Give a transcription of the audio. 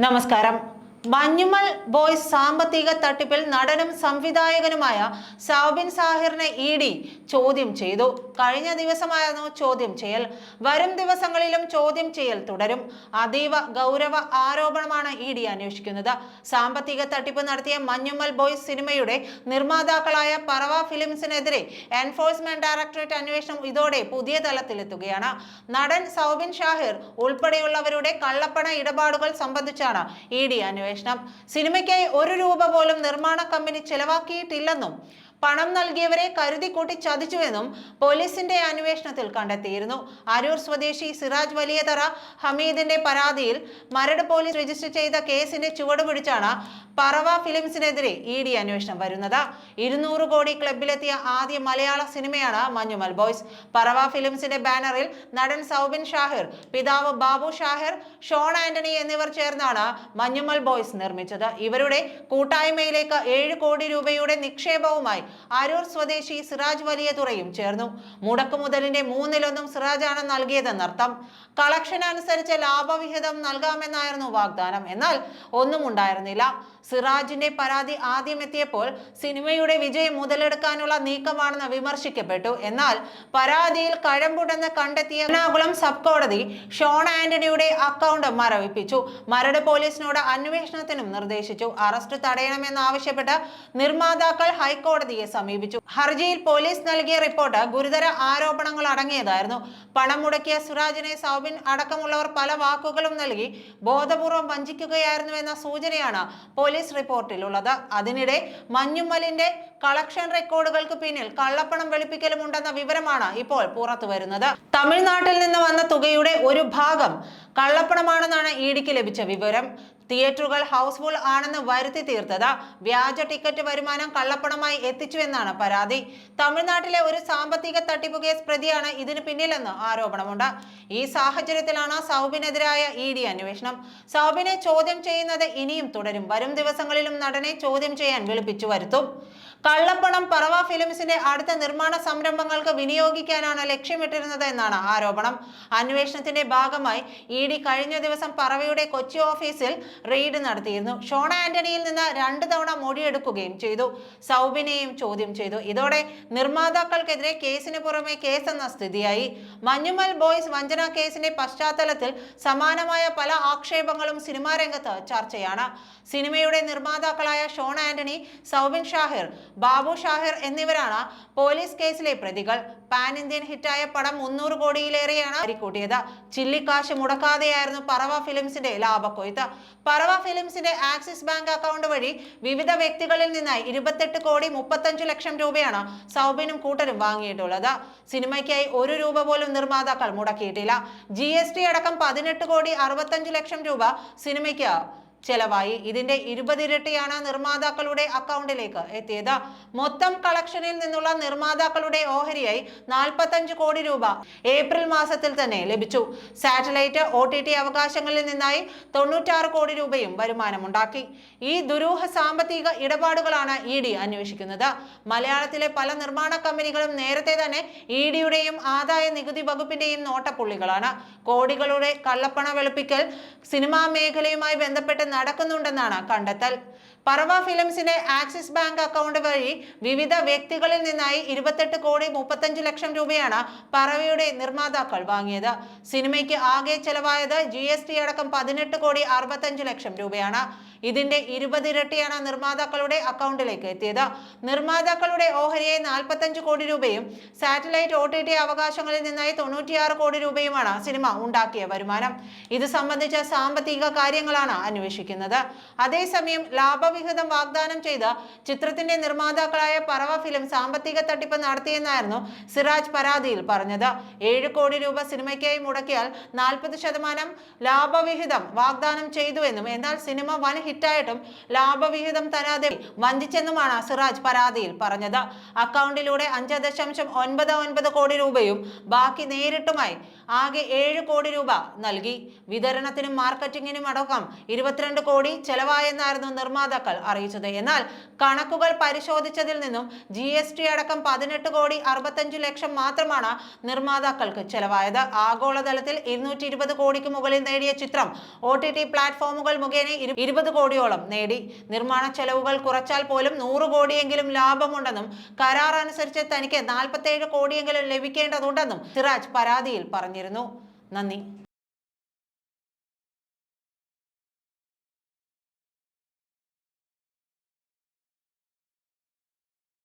నమస్కారం. മഞ്ഞുമൽ ബോയ്സ് സാമ്പത്തിക തട്ടിപ്പിൽ നടനും സംവിധായകനുമായ സാബിൻ സാഹിറിനെ ഇ ഡി ചോദ്യം ചെയ്തു. കഴിഞ്ഞ ദിവസമായിരുന്നു ചോദ്യം ചെയ്യൽ. വരും ദിവസങ്ങളിലും ചോദ്യം ചെയ്യൽ തുടരും. അതീവ ഗൗരവ ആരോപണമാണ് ഇ ഡി അന്വേഷിക്കുന്നത്. സാമ്പത്തിക തട്ടിപ്പ് നടത്തിയ മഞ്ഞുമൽ ബോയ്സ് സിനിമയുടെ നിർമ്മാതാക്കളായ പറവ ഫിലിംസിനെതിരെ എൻഫോഴ്സ്മെന്റ് ഡയറക്ടറേറ്റ് അന്വേഷണം ഇതോടെ പുതിയ തലത്തിലെത്തുകയാണ്. നടൻ സൗബിൻ ഷാഹിർ ഉൾപ്പെടെയുള്ളവരുടെ കള്ളപ്പണ ഇടപാടുകൾ സംബന്ധിച്ചാണ് ഇ ഡി അന്വേഷണം സിനിമയ്ക്കായി ഒരു രൂപ പോലും നിർമ്മാണ കമ്പനി ചെലവാക്കിയിട്ടില്ലെന്നും പണം നൽകിയവരെ കരുതി കൂട്ടി ചതിച്ചുവെന്നും പോലീസിന്റെ അന്വേഷണത്തിൽ കണ്ടെത്തിയിരുന്നു. അരൂർ സ്വദേശി സിറാജ് വലിയതറ ഹമീദിന്റെ പരാതിയിൽ മരട് പോലീസ് രജിസ്റ്റർ ചെയ്ത കേസിന്റെ ചുവടുപിടിച്ചാണ് പറവ ഫിലിംസിനെതിരെ ഇ ഡി അന്വേഷണം വരുന്നത്. ഇരുന്നൂറ് കോടി ക്ലബിലെത്തിയ ആദ്യ മലയാള സിനിമയാണ് മഞ്ഞുമൽ ബോയ്സ്. പറവ ഫിലിംസിന്റെ ബാനറിൽ നടൻ സൗബിൻ ഷാഹിർ പിതാവ് ബാബു ഷാഹിർ ഷോൺ ആന്റണി എന്നിവർ ചേർന്നാണ് മഞ്ഞുമൽ ബോയ്സ് നിർമ്മിച്ചത്. ഇവരുടെ കൂട്ടായ്മയിലേക്ക് ഏഴ് കോടി രൂപയുടെ നിക്ഷേപവുമായി അരൂർ സ്വദേശി സിറാജ് വലിയതുറയും ചേർന്നു. മുടക്കുമുതലിന്റെ മൂന്നിലൊന്നും സിറാജാണ് നൽകിയതെന്നർത്ഥം കളക്ഷൻ അനുസരിച്ച് ലാഭവിഹിതം നൽകാമെന്നായിരുന്നു വാഗ്ദാനം. എന്നാൽ ഒന്നും ഉണ്ടായിരുന്നില്ല. സിറാജിന്റെ പരാതി ആദ്യം എത്തിയപ്പോൾ സിനിമയുടെ വിജയം മുതലെടുക്കാനുള്ള നീക്കമാണെന്ന് വിമർശിക്കപ്പെട്ടു. എന്നാൽ പരാതിയിൽ കഴമ്പുണ്ടെന്ന് കണ്ടെത്തിയ എറണാകുളം സബ് കോടതി ഷോൺ ആന്റണിയുടെ അക്കൗണ്ട് മരവിപ്പിച്ചു. മരട് പോലീസിനോട് അന്വേഷണത്തിനും നിർദ്ദേശിച്ചു. അറസ്റ്റ് തടയണമെന്നാവശ്യപ്പെട്ട് നിർമ്മാതാക്കൾ ഹൈക്കോടതിയെ സമീപിച്ചു. ഹർജിയിൽ പോലീസ് നൽകിയ റിപ്പോർട്ട് ഗുരുതര ആരോപണങ്ങൾ അടങ്ങിയതായിരുന്നു. പണം മുടക്കിയ സുരാജിനെ സൗബിൻ അടക്കമുള്ളവർ പല വാക്കുകളും നൽകി ബോധപൂർവം വഞ്ചിക്കുകയായിരുന്നുവെന്ന സൂചനയാണ് പോലീസ് റിപ്പോർട്ടിലുള്ളത്. അതിനിടെ മഞ്ഞുമ്മലിന്റെ കളക്ഷൻ റെക്കോർഡുകൾക്ക് പിന്നിൽ കള്ളപ്പണം വെളുപ്പിക്കലുമുണ്ടെന്ന വിവരമാണ് ഇപ്പോൾ പുറത്തു വരുന്നത്. തമിഴ്നാട്ടിൽ നിന്ന് വന്ന തുകയുടെ ഒരു ഭാഗം കള്ളപ്പണമാണെന്നാണ് ഇഡിക്ക് ലഭിച്ച വിവരം. തിയേറ്ററുകൾ ഹൗസ്ഫുൾ ആണെന്ന് വരുത്തി തീർത്തത്. വ്യാജ ടിക്കറ്റ് വരുമാനം കള്ളപ്പണമായി എത്തിച്ചുവെന്നാണ് പരാതി. തമിഴ്നാട്ടിലെ ഒരു സാമ്പത്തിക തട്ടിപ്പ് കേസ് പ്രതിയാണ് ഇതിന് പിന്നിലെന്ന് ആരോപണമുണ്ട്. ഈ സാഹചര്യത്തിലാണ് സൗബിനെതിരായ ഇ ഡി അന്വേഷണം. സൗബിനെ ചോദ്യം ചെയ്യുന്നത് ഇനിയും തുടരും. വരും ദിവസങ്ങളിലും നടനെ ചോദ്യം ചെയ്യാൻ വിളിപ്പിച്ചു വരുത്തും. കള്ളപ്പണം പറവ ഫിലിംസിന്റെ അടുത്ത നിർമ്മാണ സംരംഭങ്ങൾക്ക് വിനിയോഗിക്കാനാണ് ലക്ഷ്യമിട്ടിരുന്നത് എന്നാണ് ആരോപണം. അന്വേഷണത്തിന്റെ ഭാഗമായി ഇ ഡി കഴിഞ്ഞ ദിവസം പറവയുടെ കൊച്ചി ഓഫീസിൽ റെയ്ഡ് നടത്തിയിരുന്നു. ഷോണ ആന്റണിയിൽ നിന്ന് രണ്ട് തവണ മൊഴിയെടുക്കുകയും ചെയ്തു. സൗബിനെയും ചോദ്യം ചെയ്തു. ഇതോടെ നിർമ്മാതാക്കൾക്കെതിരെ കേസിന് പുറമെ കേസെന്ന സ്ഥിതിയായി. മഞ്ഞുമൽ ബോയ്സ് വഞ്ചന കേസിന്റെ പശ്ചാത്തലത്തിൽ സമാനമായ പല ആക്ഷേപങ്ങളും സിനിമാ രംഗത്ത് ചർച്ചയാണ്. സിനിമയുടെ നിർമ്മാതാക്കളായ ഷോൺ ആന്റണി സൗബിൻ ഷാഹിർ ബാബു ഷാഹിർ എന്നിവരാണ് പോലീസ് കേസിലെ പ്രതികൾ. പാൻ ഇന്ത്യൻ ഹിറ്റായ പടം മുന്നൂറ് കോടിയിലേറെയാണ് അരിക്കൂട്ടിയത്. ചില്ലിക്കാശ് മുടക്കാതെയായിരുന്നു പറവ ഫിലിംസിന്റെ ലാഭക്കൊയ്ത്ത്. പറവ ഫിലിംസിന്റെ ആക്സിസ് ബാങ്ക് അക്കൗണ്ട് വഴി വിവിധ വ്യക്തികളിൽ നിന്നായി ഇരുപത്തെട്ട് കോടി മുപ്പത്തഞ്ചു ലക്ഷം രൂപയാണ് സൗബിനും കൂട്ടരും വാങ്ങിയിട്ടുള്ളത്. സിനിമയ്ക്കായി ഒരു രൂപ പോലും നിർമ്മാതാക്കൾ മുടക്കിയിട്ടില്ല. ജി അടക്കം പതിനെട്ട് കോടി അറുപത്തഞ്ച് ലക്ഷം രൂപ സിനിമയ്ക്ക് ചെലവായി. ഇതിന്റെ ഇരുപതിരട്ടിയാണ് നിർമ്മാതാക്കളുടെ അക്കൗണ്ടിലേക്ക് എത്തിയത്. മൊത്തം കളക്ഷനിൽ നിന്നുള്ള നിർമ്മാതാക്കളുടെ ഓഹരിയായി നാൽപ്പത്തഞ്ച് കോടി രൂപ ഏപ്രിൽ മാസത്തിൽ തന്നെ ലഭിച്ചു. സാറ്റലൈറ്റ് ഒ അവകാശങ്ങളിൽ നിന്നായി തൊണ്ണൂറ്റാറ് കോടി രൂപയും വരുമാനമുണ്ടാക്കി. ഈ ദുരൂഹ സാമ്പത്തിക ഇടപാടുകളാണ് ഇ ഡി അന്വേഷിക്കുന്നത്. മലയാളത്തിലെ പല നിർമ്മാണ കമ്പനികളും നേരത്തെ തന്നെ ഇ ഡിയുടെയും ആദായ നികുതി വകുപ്പിന്റെയും നോട്ടപ്പുള്ളികളാണ്. കോടികളുടെ കള്ളപ്പണ വെളുപ്പിക്കൽ സിനിമാ മേഖലയുമായി ബന്ധപ്പെട്ട് നടക്കുന്നുണ്ടെന്നാണ് കണ്ടെത്തൽ. പറവ ഫിലിംസിന്റെ ആക്സിസ് ബാങ്ക് അക്കൗണ്ട് വഴി വിവിധ വ്യക്തികളിൽ നിന്നായി ഇരുപത്തെട്ട് കോടി മുപ്പത്തഞ്ച് ലക്ഷം രൂപയാണ് പറവയുടെ നിർമ്മാതാക്കൾ വാങ്ങിയത്. സിനിമയ്ക്ക് ആകെ ചെലവായത് ജി അടക്കം പതിനെട്ട് കോടി അറുപത്തഞ്ച് ലക്ഷം രൂപയാണ്. ഇതിന്റെ ഇരുപതിരട്ടിയാണ് നിർമ്മാതാക്കളുടെ അക്കൗണ്ടിലേക്ക് എത്തിയത്. നിർമ്മാതാക്കളുടെ ഓഹരിയെ നാൽപ്പത്തഞ്ച് കോടി രൂപയും സാറ്റലൈറ്റ് ഒ ടി ടി അവകാശങ്ങളിൽ നിന്നായി തൊണ്ണൂറ്റിയാറ് കോടി രൂപയുമാണ് സിനിമ ഉണ്ടാക്കിയ വരുമാനം. ഇത് സംബന്ധിച്ച സാമ്പത്തിക കാര്യങ്ങളാണ് അന്വേഷിക്കുന്നത്. അതേസമയം ലാഭവിഹിതം വാഗ്ദാനം ചെയ്ത ചിത്രത്തിന്റെ നിർമ്മാതാക്കളായ പറവ ഫിലിം സാമ്പത്തിക തട്ടിപ്പ് നടത്തിയെന്നായിരുന്നു സിറാജ് പരാതിയിൽ പറഞ്ഞത്. ഏഴ് കോടി രൂപ സിനിമയ്ക്കായി മുടക്കിയാൽ നാൽപ്പത് ശതമാനം ലാഭവിഹിതം വാഗ്ദാനം ചെയ്തുവെന്നും എന്നാൽ സിനിമ വൻ ഹിറ്റായിട്ടും ലാഭവിഹിതം തരാതെ വഞ്ചിച്ചെന്നുമാണ് സിറാജ് പരാതിയിൽ പറഞ്ഞത്. അക്കൗണ്ടിലൂടെ അഞ്ച് ദശാംശം ഒൻപത് ഒൻപത് കോടി രൂപയും ബാക്കി നേരിട്ടുമായി ആകെ ഏഴ് കോടി രൂപ നൽകി. വിതരണത്തിനും മാർക്കറ്റിംഗിനും അടക്കം ഇരുപത്തിരണ്ട് കോടി ചെലവായെന്നായിരുന്നു നിർമ്മാതാക്കൾ അറിയിച്ചത്. എന്നാൽ കണക്കുകൾ പരിശോധിച്ചതിൽ നിന്നും ജി എസ് ടി അടക്കം പതിനെട്ട് കോടി അറുപത്തഞ്ച് ലക്ഷം മാത്രമാണ് നിർമ്മാതാക്കൾക്ക് ചെലവായത്. ആഗോളതലത്തിൽ ഇരുന്നൂറ്റി ഇരുപത് കോടിക്ക് മുകളിൽ നേടിയ ചിത്രം ഒ ടി ടി പ്ലാറ്റ്ഫോമുകൾ മുഖേന ഇരു- ഇരുപത് കോടിയോളം നേടി. നിർമ്മാണ ചെലവുകൾ കുറച്ചാൽ പോലും നൂറ് കോടിയെങ്കിലും ലാഭമുണ്ടെന്നും കരാർ അനുസരിച്ച് തനിക്ക് നാൽപ്പത്തേഴ് കോടിയെങ്കിലും ലഭിക്കേണ്ടതുണ്ടെന്നും സിറാജ് പരാതിയിൽ പറഞ്ഞിരുന്നു. നന്ദി.